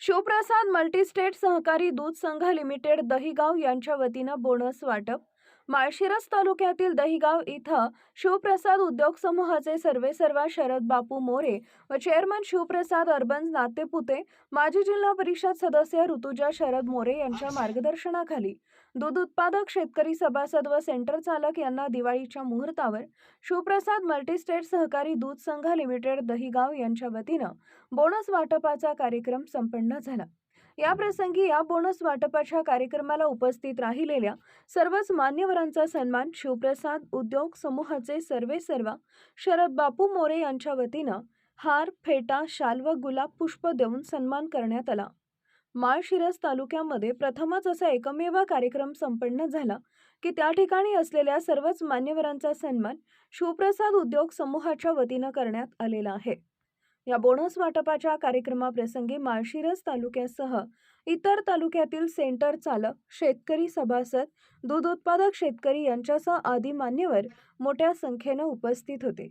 Shivprasad multi-state सहकारी दूध संघ लिमिटेड दहिगाव यांच्या वतीनं बोनस वाटप माळशिरस तालुक्यातील दहिगाव इथं शिवप्रसाद उद्योग समूहाचे सर्वेसर्वा शरद बापू मोरे व चेअरमन शिवप्रसाद अर्बन नातेपुते माजी जिल्हा परिषद सदस्य ऋतुजा शरद मोरे यांच्या मार्गदर्शनाखाली दूध उत्पादक शेतकरी सभासद व सेंटर चालक यांना दिवाळीच्या मुहूर्तावर शिवप्रसाद मल्टीस्टेट सहकारी दूध संघ लिमिटेड दहिगाव यांच्या वतीनं बोनस वाटपाचा कार्यक्रम संपन्न झाला. याप्रसंगी या बोनस वाटपाच्या कार्यक्रमाला उपस्थित राहिलेल्या सर्वच मान्यवरांचा सन्मान शिवप्रसाद उद्योग समूहाचे सर्वे सर्वा शरद बापू मोरे यांच्या वतीनं हार फेटा शाल व गुलाब पुष्प देऊन सन्मान करण्यात आला. माळशिरस तालुक्यामध्ये प्रथमच असा एकमेव कार्यक्रम संपन्न झाला की त्या ठिकाणी असलेल्या सर्वच मान्यवरांचा सन्मान शिवप्रसाद उद्योग समूहाच्या वतीनं करण्यात आलेला आहे. या बोनस वाटपाच्या कार्यक्रमाप्रसंगी माळशिरस तालुक्यासह इतर तालुक्यातील सेंटर चालक शेतकरी सभासद दूध उत्पादक शेतकरी यांच्यासह आदी मान्यवर मोठ्या संख्येनं उपस्थित होते.